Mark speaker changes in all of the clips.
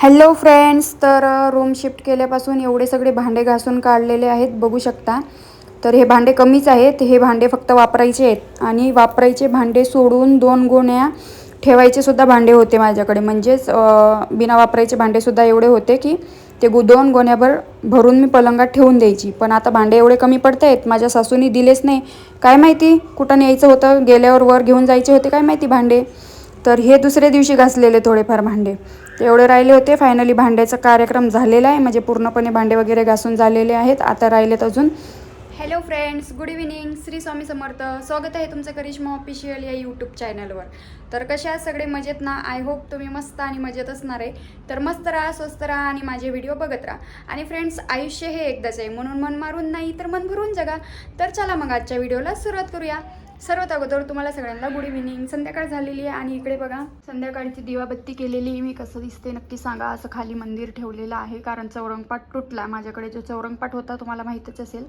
Speaker 1: Hello friends तर room shift केल्यापासून एवढे सगळे भांडे घासून काढलेले आहेत बघू शकता. तर हे भांडे कमीच आहेत हे भांडे फक्त वापरायचे आहेत. आणि वापरायचे भांडे सोडून दोन गोण्या ठेवायचे सुद्धा भांडे होते माझ्याकडे. म्हणजेच बिना वापरायचे भांडेसुद्धा एवढे होते की ते गु दोन गोण्याभर भरून मी पलंगात ठेवून द्यायची. पण आता भांडे एवढे कमी पडत आहेत माझ्या सासूनी दिलेच नाही. काय माहिती कुठं न्यायचं होतं गेल्यावर वर घेऊन जायचे होते काय माहिती भांडे. तर हे दुसऱ्या दिवशी घासलेले थोडेफार भांडे. एवढे राहिले होते. फायनली भांड्याचा कार्यक्रम झालेला आहे. म्हणजे पूर्णपणे भांडे वगैरे घासून झालेले आहेत. आता राहिलेत अजून. Hello friends good evening Shri Swami Samarth. स्वागत आहे तुमचं करिश्मा ऑफिशियल या यूट्यूब चॅनलवर तर कशा सगळे? मजेत ना? आय होप तुम्ही मस्त आणि मजेत असणार आहे. तर मस्त राहा स्वस्त राहा आणि माझे व्हिडिओ बघत राहा. आणि फ्रेंड्स आयुष्य हे एकदाच आहे. म्हणून मन मारून नाही तर मन भरून जगा. तर चला मग आजच्या व्हिडिओला सुरुवात करूया. सर्वात अगोदर तुम्हाला सगळ्यांना गुड इव्हिनिंग संध्याकाळ झालेली आहे आणि इकडे बघा संध्याकाळची दिवाबत्ती केलेली मी कसं दिसते नक्की सांगा. असं खाली मंदिर ठेवलेलं आहे. कारण चौरंगपाट तुटला. माझ्याकडे जो चौरंगपाट होता तुम्हाला माहीतच असेल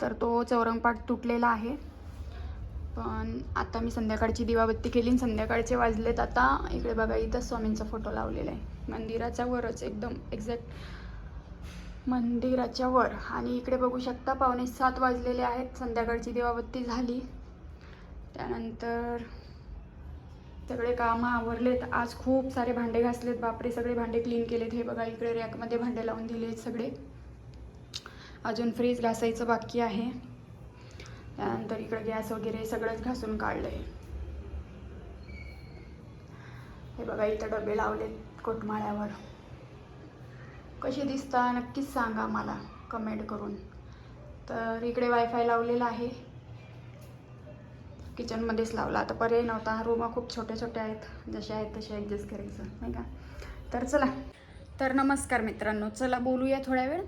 Speaker 1: तर तो चौरंगपाट तुटलेला आहे. पण आता मी संध्याकाळची दिवाबत्ती केली आणि संध्याकाळचे वाजलेत आता. इकडे बघा इथं स्वामींचा फोटो लावलेला आहे. मंदिराच्या वरच एकदम एक्झॅक्ट मंदिराच्या वर. आणि इकडे बघू शकता पावणे सात वाजलेले आहेत. संध्याकाळची दिवाबत्ती झाली. त्यानंतर सगळे कामं आवरलेत. आज खूप सारे भांडे घासलेत. बापरे सगळे भांडे क्लीन केलेत. हे बघा इकडे रॅकमध्ये भांडे लावून दिले आहेत सगळे. अजून फ्रीज घासायचं बाकी आहे. त्यानंतर इकडे गॅस वगैरे सगळंच घासून काढलं आहे हे बघा इथं डबे लावलेत कोटमाळ्यावर. कसे दिसता नक्कीच सांगा मला कमेंट करून. तर इकडे वायफाय लावलेला आहे. किचनमध्येच लावला. आता पर्याय नव्हता. रूमा खूप छोट्या छोट्या आहेत. जसे आहेत तसे ॲडजस्ट करायचं. नाही का? तर चला. तर नमस्कार मित्रांनो. चला बोलूया थोड्या वेळ.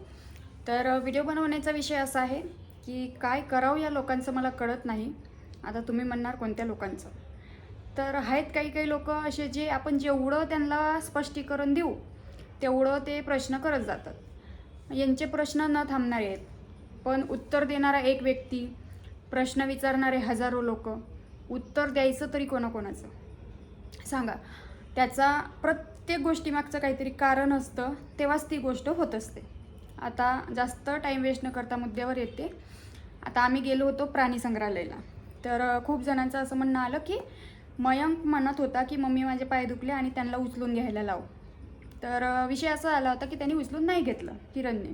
Speaker 1: तर व्हिडिओ बनवण्याचा विषय असा आहे की काय करावं या लोकांचं मला कळत नाही. आता तुम्ही म्हणणार कोणत्या लोकांचं? तर आहेत काही काही लोक असे जे आपण जेवढं त्यांना स्पष्टीकरण देऊ तेवढं ते प्रश्न करत जातात. यांचे प्रश्न न थांबणारे आहेत. पण उत्तर देणारा एक व्यक्ती प्रश्न विचारणारे हजारो लोक उत्तर द्यायचं तरी कोणाकोणाचं? सांगा. त्याचा प्रत्येक गोष्टीमागचं काहीतरी कारण असतं तेव्हाच ती गोष्ट होत असते. आता जास्त टाईम वेस्ट न करता मुद्द्यावर येते. आता आम्ही गेलो होतो प्राणी संग्रहालयाला. तर खूप जणांचं असं म्हणणं आलं की मयंक म्हणत होता की मम्मी माझे पाय दुखले आणि त्यांना उचलून घ्यायला लाव. तर विषय असा आला होता की त्यांनी उचलून नाही घेतलं किरणने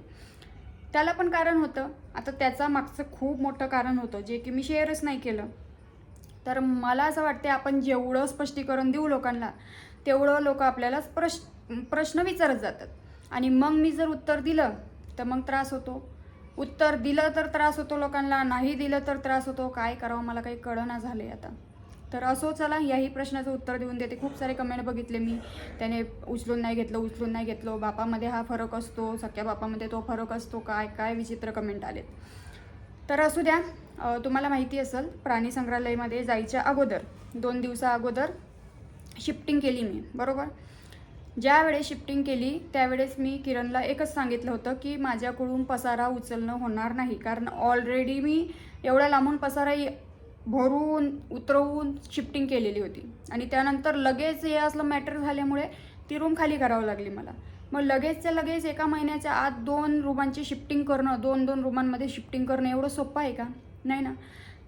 Speaker 1: त्याला पण कारण होतं. आता त्याचा मागचं खूप मोठं कारण होतं जे की मी शेअरच नाही केलं. तर मला असं वाटते आपण जेवढं स्पष्टीकरण देऊ लोकांना तेवढं लोक आपल्याला प्रश प्रश्न विचारत जातात. आणि मग मी जर उत्तर दिलं तर मग त्रास होतो. उत्तर दिलं तर त्रास होतो लोकांना नाही दिलं तर त्रास होतो. काय करावं मला काही कळना झालं आहे आता. तर असो चला याही प्रश्नाचं उत्तर देऊन देते. खूप सारे कमेंट बघितले मी. त्याने उचलून नाही घेतलं उचलून नाही घेतलं. बापामध्ये हा फरक असतो सख्या बापामध्ये तो फरक असतो काय काय विचित्र कमेंट आलेत. तर असू द्या तुम्हाला माहिती असेल प्राणी संग्रहालयामध्ये जायच्या अगोदर दोन दिवसा अगोदर शिफ्टिंग केली मी बरोबर? ज्यावेळेस शिफ्टिंग केली त्यावेळेस मी किरणला एकच सांगितलं होतं की माझ्याकडून पसारा उचलणं होणार नाही. कारण ऑलरेडी मी एवढ्या लांबून पसारा भरून उतरवून शिफ्टिंग केलेली होती. आणि त्यानंतर लगेच हे असलं मॅटर झाल्यामुळे ती रूम खाली करावं लागली मला. मग लगेचच्या लगेच एका महिन्याच्या आत दोन रूमांची शिफ्टिंग करणं दोन दोन रूमांमध्ये शिफ्टिंग करणं एवढं सोपं आहे का? नाही ना.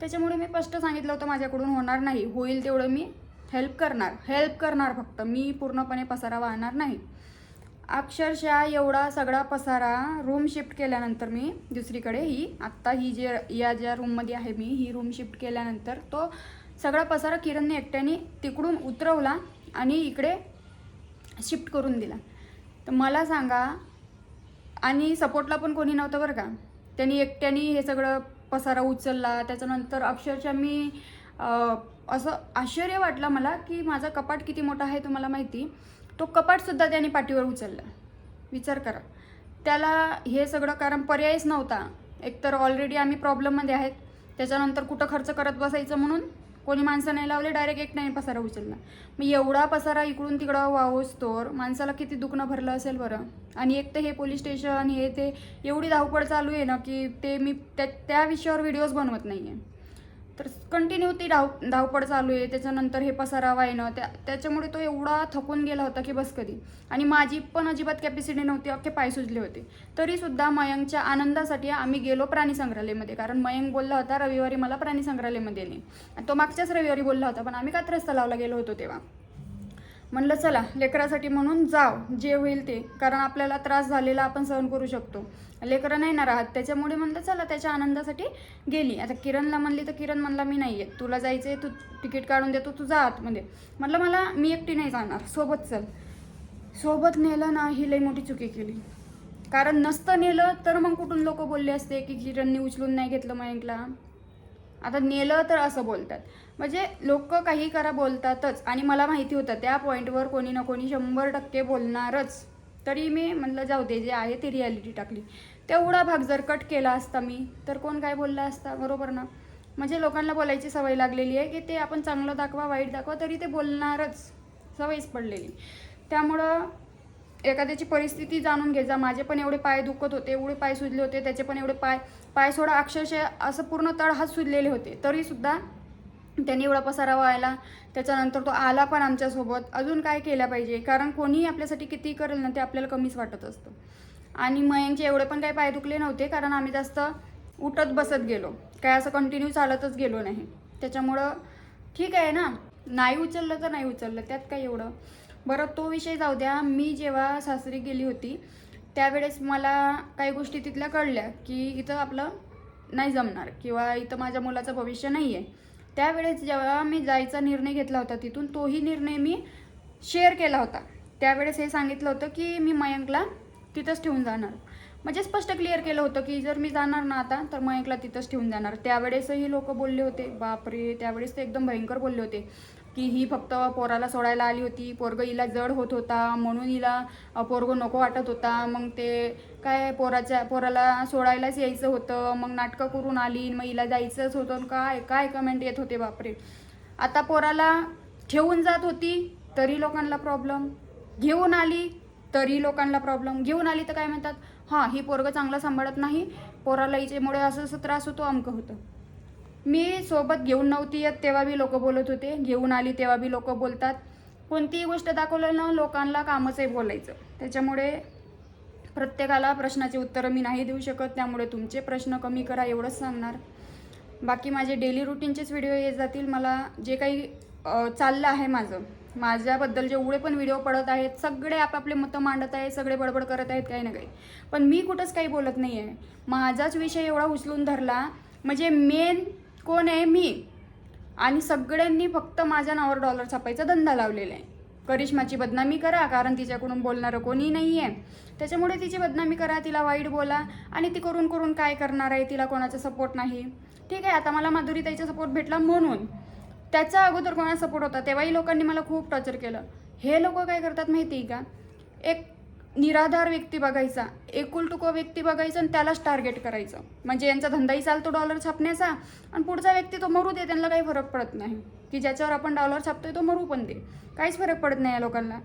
Speaker 1: त्याच्यामुळे मी स्पष्ट सांगितलं होतं माझ्याकडून होणार नाही. होईल तेवढं मी हेल्प करणार. हेल्प करणार फक्त. मी पूर्णपणे पसारा वाहणार नाही. अक्षरशः एवढा सगळा पसारा रूम शिफ्ट केल्यानंतर मी दुसरीकडे ही आत्ता ही जे या ज्या रूममध्ये आहे मी ही रूम शिफ्ट केल्यानंतर तो सगळा पसारा किरणने एकट्याने तिकडून उतरवला आणि इकडे शिफ्ट करून दिला. तर मला सांगा आणि सपोर्टला पण कोणी नव्हतं बरं का? त्यांनी एकट्याने हे सगळं पसारा उचलला त्याच्यानंतर अक्षरशः मी असं आश्चर्य वाटलं मला की माझा कपाट किती मोठा आहे तुम्हाला माहिती? तो कपाटसुद्धा त्याने पाठीवर उचलला. विचार करा. त्याला हे सगळं कारण पर्यायच नव्हता. एकतर ऑलरेडी आम्ही प्रॉब्लेममध्ये आहेत. त्याच्यानंतर कुठं खर्च करत बसायचं म्हणून कोणी माणसं नाही लावले डायरेक्ट एकट्याने पसारा उचलला. मग एवढा पसारा इकडून तिकडं वावोस तोर माणसाला किती दुखणं भरलं असेल बरं? आणि एक तर हे पोलीस स्टेशन हे ते एवढी धावपळ चालू आहे ना की ते मी त्या त्या विषयावर व्हिडिओज बनवत नाही आहे तर कंटिन्यू ती धाव धावपळ चालू आहे. त्याच्यानंतर हे पसारा येणं त्या त्याच्यामुळे तो एवढा थकून गेला होता की बस कधी. आणि माझी पण अजिबात कॅपॅसिटी नव्हती अख्खे पाय सुजले होते. तरीसुद्धा मयंकच्या आनंदासाठी आम्ही गेलो प्राणी संग्रहालयमध्ये. कारण मयंक बोलला होता रविवारी मला प्राणी संग्रहालयमध्ये ने. आणि तो मागच्याच रविवारी बोलला होता पण आम्ही कात्रस्ता लावला गेलो होतो तेव्हा? म्हणलं चला लेकरासाठी म्हणून जाव जे होईल ते कारण आपल्याला त्रास झालेला आपण सहन करू शकतो. लेकरं नाही ना राहत त्याच्यामुळे म्हणलं चला त्याच्या आनंदासाठी गेली. आता किरणला म्हणली तर किरण म्हणला मी नाही आहे तुला जायचं आहे तू तिकीट काढून देतो तू जा आतमध्ये म्हटलं मला मी एकटी नाही जाणार सोबत चल. सोबत नेलं ना ही लई मोठी चुकी केली. कारण नसतं नेलं तर मग कुठून लोक बोलले असते की किरणने उचलून नाही घेतलं मयंकला? आता नेलं तर असं बोलतात. म्हणजे लोक काही करा बोलतातच. आणि मला माहिती होतं त्या पॉईंटवर कोणी ना कोणी शंभर टक्के बोलणारच. तरी मी म्हणलं जाऊ दे जे आहे ती रियालिटी टाकली. तेवढा भाग जर कट केला असता मी तर कोण काय बोलला असता? बरोबर ना? म्हणजे लोकांना बोलायची सवय लागलेली आहे की ते आपण चांगलं दाखवा वाईट दाखवा तरी ते बोलणारच. सवयच पडलेली. त्यामुळं एखाद्याची परिस्थिती जाणून घे. जा माझे पण एवढे पाय दुखत होते एवढे पाय सुजले होते त्याचे पण एवढे पाय पाय सोडा. अक्षरशः असं पूर्ण तळहात सुजलेले होते. तरीसुद्धा त्याने एवढा पसारा व्हायला त्याच्यानंतर तो आला पण आमच्यासोबत. अजून काय केलं पाहिजे? कारण कोणीही आपल्यासाठी किती करेल ना ते आपल्याला कमीच वाटत असतं. आणि मयंकचे एवढे पण काही पाय दुखले नव्हते कारण आम्ही जास्त उठत बसत गेलो. काय असं कंटिन्यू चालतच गेलो नाही. त्याच्यामुळं ठीक आहे ना? नाही उचललं तर नाही उचललं. त्यात काय एवढं? बरं तो विषय जाऊ द्या. मी जेव्हा सासरी गेली होती त्यावेळेस मला काही गोष्टी तिथल्या कळल्या की इथं आपलं नाही जमणार किंवा इथं माझ्या मुलाचं भविष्य नाही आहे त्यावेळेस जेव्हा मी जायचा निर्णय घेतला होता तिथून तोही निर्णय मी शेअर केला होता. त्यावेळेस हे सांगितलं होतं की मी मयंकला तिथंच ठेवून जाणार. म्हणजे स्पष्ट क्लिअर केलं होतं की जर मी जाणार ना आता तर मयंकला तिथंच ठेवून जाणार. त्यावेळेसही लोक बोलले होते बापरे त्यावेळेस ते एकदम भयंकर बोलले होते. की ही फक्त पोराला सोडायला आली होती. पोरग हिला जड होत होता. म्हणून हिला पोरगं नको वाटत होता. मग ते काय पोराच्या पोराला सोडायलाच यायचं होतं. मग नाटकं करून आली. मग हिला जायचंच होतं. काय काय कमेंट येत होते बापरे. आता पोराला ठेवून जात होती तरी लोकांना प्रॉब्लेम घेऊन आली तरी लोकांना प्रॉब्लेम घेऊन आली तर काय म्हणतात? हां ही पोरगं चांगलं सांभाळत नाही. पोराला हिच्यामुळे असं असं त्रास होतो अमकं होतं. मी सोबत घेऊन नव्हती येत तेव्हा बी लोक बोलत होते. घेऊन आली तेव्हा बी लोक बोलतात. कोणतीही गोष्ट दाखवलं ना लोकांना कामच आहे बोलायचं. त्याच्यामुळे प्रत्येकाला प्रश्नाचे उत्तरं मी नाही देऊ शकत त्यामुळे तुमचे प्रश्न कमी करा एवढंच सांगणार. बाकी माझे डेली रुटीनचेच व्हिडिओ येत जातील. मला जे काही चाललं आहे माझं माझ्याबद्दल जेवढे पण व्हिडिओ पडत आहेत सगळे आपापले मतं मांडत आहेत सगळे बडबड करत आहेत काही ना काही. पण मी कुठंच काही बोलत नाही आहे माझाच विषय एवढा उचलून धरला म्हणजे मेन कोण आहे मी? आणि सगळ्यांनी फक्त माझ्या नावावर डॉलर छापायचा धंदा लावलेला आहे. करिश्माची बदनामी करा कारण तिच्याकडून बोलणारं कोणी नाही आहे त्याच्यामुळे तिची बदनामी करा तिला वाईट बोला. आणि ती करून करून काय करणार आहे तिला कोणाचा सपोर्ट नाही. ठीक आहे आता मला माधुरी ताईचा सपोर्ट भेटला म्हणून. त्याच्या अगोदर कोणाचा सपोर्ट होता तेव्हाही लोकांनी मला खूप टॉर्चर केलं. हे लोक काय करतात माहिती आहे का? एक निराधार व्यक्ती बघायचा एकुलटुको व्यक्ती बघायचा आणि त्यालाच टार्गेट करायचं. म्हणजे यांचा धंदाही चालतो डॉलर छापण्याचा आणि पुढचा व्यक्ती तो मरू दे त्यांना काही फरक पडत नाही. की ज्याच्यावर आपण डॉलर छापतोय तो मरू पण दे. काहीच फरक पडत नाही या लोकांना.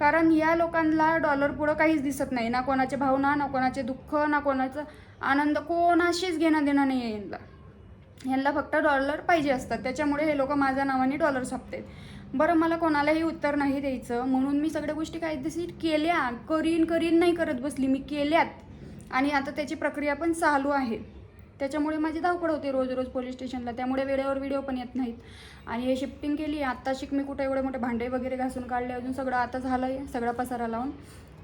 Speaker 1: कारण या लोकांना डॉलर पुढं काहीच दिसत नाही. ना कोणाचे भावना ना कोणाचे दुःख ना कोणाचा आनंद कोणाशीच घेणं देणं नाही आहे यांना. ह्यांना फक्त डॉलर पाहिजे असतात. त्याच्यामुळे हे लोक माझ्या नावाने डॉलर छापतात बरं मला कोणालाही उत्तर नाही द्यायचं. म्हणून मी सगळ्या गोष्टी कायदेशीर केल्या. करीन करीन नाही करत बसली मी केल्यात. आणि आता त्याची प्रक्रिया पण चालू आहे. त्याच्यामुळे माझी धावपळ होते रोज रोज पोलीस स्टेशनला. त्यामुळे वेळेवर व्हिडिओ पण येत नाहीत. आणि हे शिफ्टिंग केली. आत्ता शिक मी कुठे एवढे मोठे भांडे वगैरे घासून काढले. अजून सगळं आता झालं आहे सगळा पसारा लावून.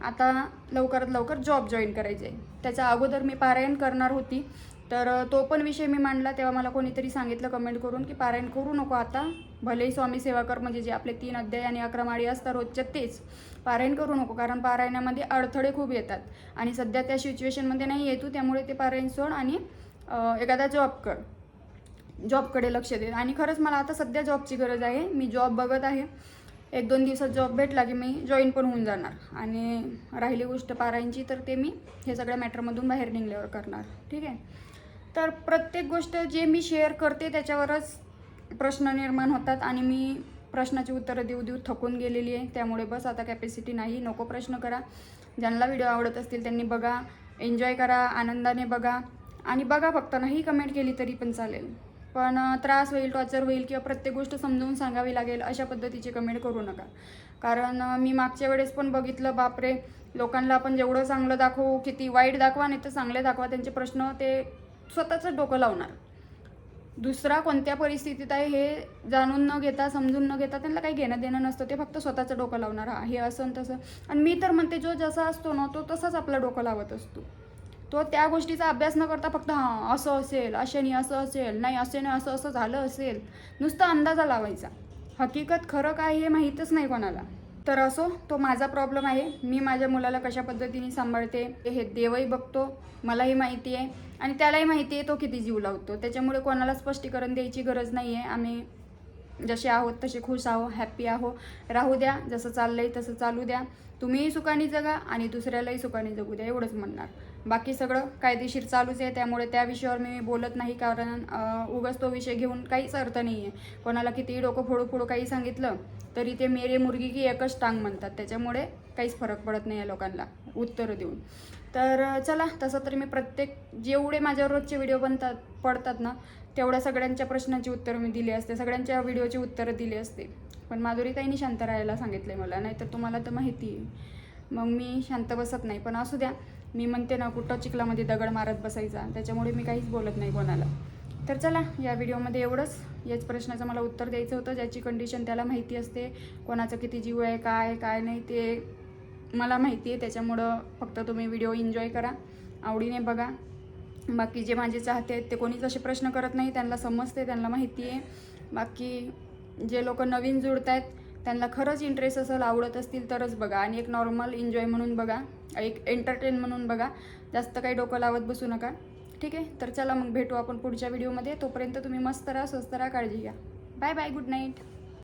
Speaker 1: आता लवकरात लवकर जॉब जॉईन करायचे आहे त्याच्या अगोदर मी पारायण करणार होती. तर तो पण विषय मी मांडला. तेव्हा मला कोणीतरी सांगितलं कमेंट करून की पारायण करू नको आता. भलेही स्वामी सेवाकर म्हणजे जे आपले तीन अध्याय आणि अकरा माळी असतात रोजच्या तेच. पारायण करू नको कारण पारायणामध्ये अडथळे खूप येतात. आणि सध्या त्या सिच्युएशनमध्ये नाही येतो त्यामुळे ते पारायण सोड आणि एखादा जॉब कर. जॉबकडे लक्ष दे. आणि खरंच मला आता सध्या जॉबची गरज आहे. मी जॉब बघत आहे. एक दोन दिवसात जॉब भेटला की मी जॉईन पण होऊन जाणार. आणि राहिली गोष्ट पारायणची तर ते मी हे सगळ्या मॅटरमधून बाहेर निघल्यावर करणार. ठीक आहे? तर प्रत्येक गोष्ट जे मी शेअर करते त्याच्यावरच प्रश्न निर्माण होतात आणि मी प्रश्नाची उत्तरं देऊ देऊ थकून गेलेली आहे. त्यामुळे बस आता कॅपॅसिटी नाही. नको प्रश्न करा. ज्यांना व्हिडिओ आवडत असतील त्यांनी बघा. एन्जॉय करा. आनंदाने बघा. आणि बघा फक्त. नाही कमेंट केली तरी पण चालेल. पण त्रास होईल टॉर्चर होईल किंवा प्रत्येक गोष्ट समजून सांगावी लागेल अशा पद्धतीची कमेंट करू नका. कारण मी मागच्या वेळेस पण बघितलं बापरे! लोकांना आपण जेवढं चांगलं दाखवू किती वाईट दाखवा नाही तर चांगले दाखवा. त्यांचे प्रश्न ते स्वतःचं डोकं लावणार. दुसरा कोणत्या परिस्थितीत आहे हे जाणून न घेता समजून न घेता त्यांना काही घेणं देणं नसतं. ते फक्त स्वतःचं डोकं लावणार. हा हे असं तसं. आणि मी तर म्हणते जो जसा असतो ना तो तसाच आपलं डोकं लावत असतो. तो त्या गोष्टीचा अभ्यास न करता फक्त हां असं असेल अशाने असं असेल नाही असे नाही असं असं झालं असेल नुसता अंदाजा लावायचा. हकीकत खरं काय हे माहीतच नाही कोणाला. तर असो तो माझा प्रॉब्लेम आहे. मी माझ्या मुलाला कशा पद्धतीने सांभाळते हे देवही बघतो मलाही माहिती आहे. आणि त्यालाही माहिती आहे तो किती जीव लावतो. त्याच्यामुळे कोणाला स्पष्टीकरण द्यायची गरज नाही आहे आम्ही जसे आहोत तसे खुश आहो हॅप्पी आहो. राहू द्या जसं चाललंय तसं चालू द्या. तुम्हीही सुखाने जगा आणि दुसऱ्यालाही सुखाने जगू द्या एवढंच म्हणणार. बाकी सगळं कायदेशीर चालूच आहे त्यामुळे त्या विषयावर मी बोलत नाही कारण उगाच तो विषय घेऊन काहीच अर्थ नाही आहे कोणाला कितीही डोकं फोडू फोडू काही सांगितलं तरी ते मेरे मुर्गी की एकच टांग म्हणतात. त्याच्यामुळे काहीच फरक पडत नाही आहे लोकांना उत्तरं देऊन. तर चला तसं तर मी प्रत्येक जेवढे माझ्यावर रोजचे व्हिडिओ बनतात पडतात ना तेवढ्या सगळ्यांच्या प्रश्नाची उत्तरं मी दिली असते सगळ्यांच्या व्हिडिओची उत्तरं दिली असते. पण माधुरीताईंनी शांत राहायला सांगितलं मला नाहीतर तुम्हाला तर माहिती आहे मग मी शांत बसत नाही पण असू द्या. मी म्हणते ना कुठं चिखलामध्ये दगड मारत बसायचा त्याच्यामुळे मी काहीच बोलत नाही कोणाला. तर चला या व्हिडिओमध्ये एवढंच. याच प्रश्नाचं मला उत्तर द्यायचं होतं ज्याची कंडिशन त्याला माहिती असते कोणाचं किती जीव आहे काय काय नाही ते मला माहिती आहे. त्याच्यामुळं फक्त तुम्ही व्हिडिओ एन्जॉय करा आवडीने बघा. बाकी जे माझे चाहते आहेत ते कोणीच असे प्रश्न करत नाही त्यांना समजते त्यांना माहिती आहे. बाकी जे लोक नवीन जुळत आहेत त्यांना खरंच इंटरेस्ट असेल आवडत असतील तरच बघा. आणि एक नॉर्मल एन्जॉय म्हणून बघा. एक एंटरटेन म्हणून बघा. जास्त काही डोकं लावत बसू नका. ठीक आहे? तर चला मग भेटू आपण पुढच्या व्हिडिओमध्ये तोपर्यंत तुम्ही मस्त राहा स्वस्त राहा काळजी घ्या. Bye bye good night